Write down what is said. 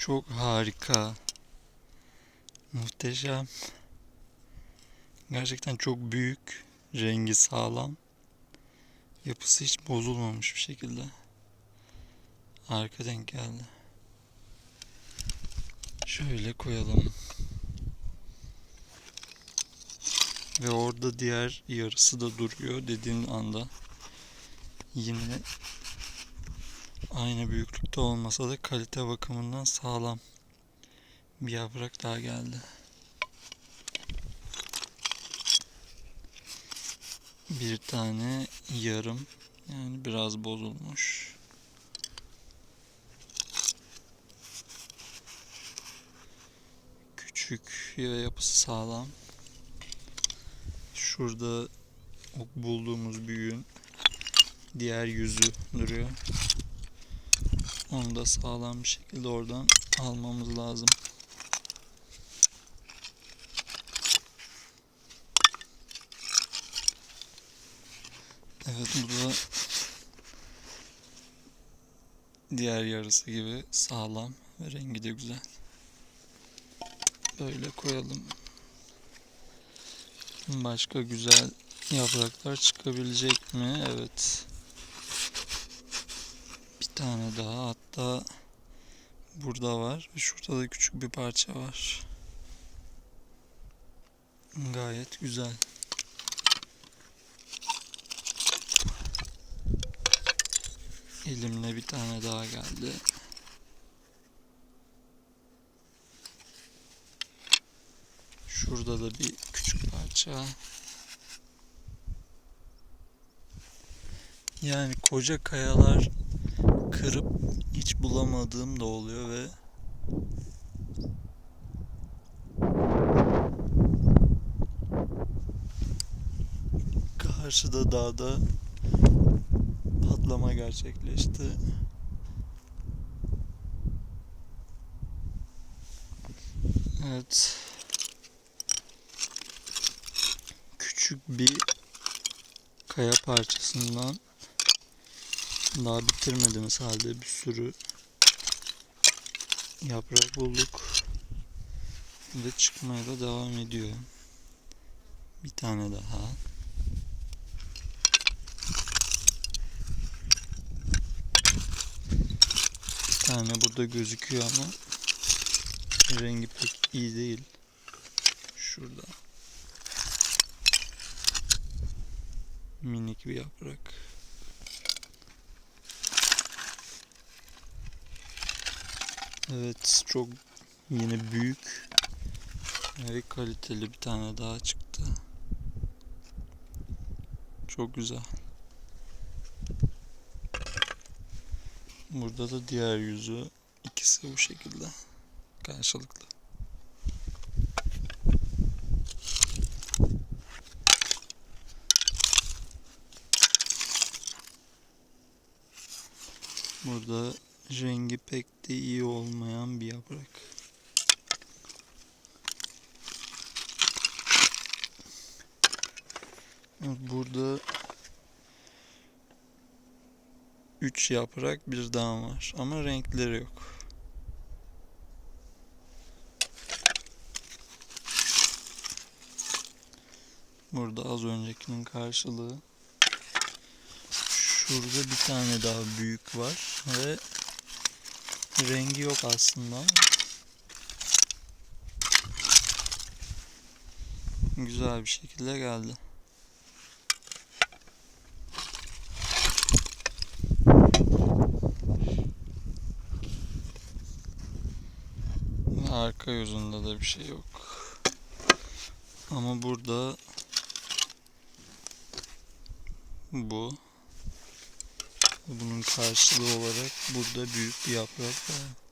Çok harika. Muhteşem. Gerçekten çok büyük. Rengi sağlam. Yapısı hiç bozulmamış bir şekilde. Harika denk geldi. Şöyle koyalım. Ve orada diğer yarısı da duruyor dediğin anda. Yine aynı büyüklükte olmasa da kalite bakımından sağlam bir yaprak daha geldi. Bir tane yarım yani biraz bozulmuş. Küçük ve yapısı sağlam. Şurada bulduğumuz büyüğün diğer yüzü duruyor. Onu da sağlam bir şekilde oradan almamız lazım. Evet bu da diğer yarısı gibi sağlam ve rengi de güzel. Böyle koyalım. Başka güzel yapraklar çıkabilecek mi? Evet. Bir tane daha hatta burada var ve şurada da küçük bir parça var. Gayet güzel. Elimle bir tane daha geldi. Şurada da bir küçük parça. Yani koca kayalar kırıp hiç bulamadığım da oluyor ve karşıda dağda patlama gerçekleşti. Evet. Küçük bir kaya parçasından daha bitirmediğimiz halde bir sürü yaprak bulduk. Ve çıkmaya da devam ediyor. Bir tane daha. Bir tane burada gözüküyor ama rengi pek iyi değil. Şurada. Minik bir yaprak. Evet çok yine büyük ve kaliteli bir tane daha çıktı. Çok güzel. Burada da diğer yüzü ikisi bu şekilde karşılıklı. Burada rengi pek de iyi olmayan bir yaprak. Burada üç yaprak bir dağ var ama renkleri yok. Burada az öncekinin karşılığı. Şurada bir tane daha büyük var ve rengi yok aslında güzel bir şekilde geldi. Arka yüzünde de bir şey yok. Ama burada bu bunun karşılığı olarak burada büyük bir yaprak var.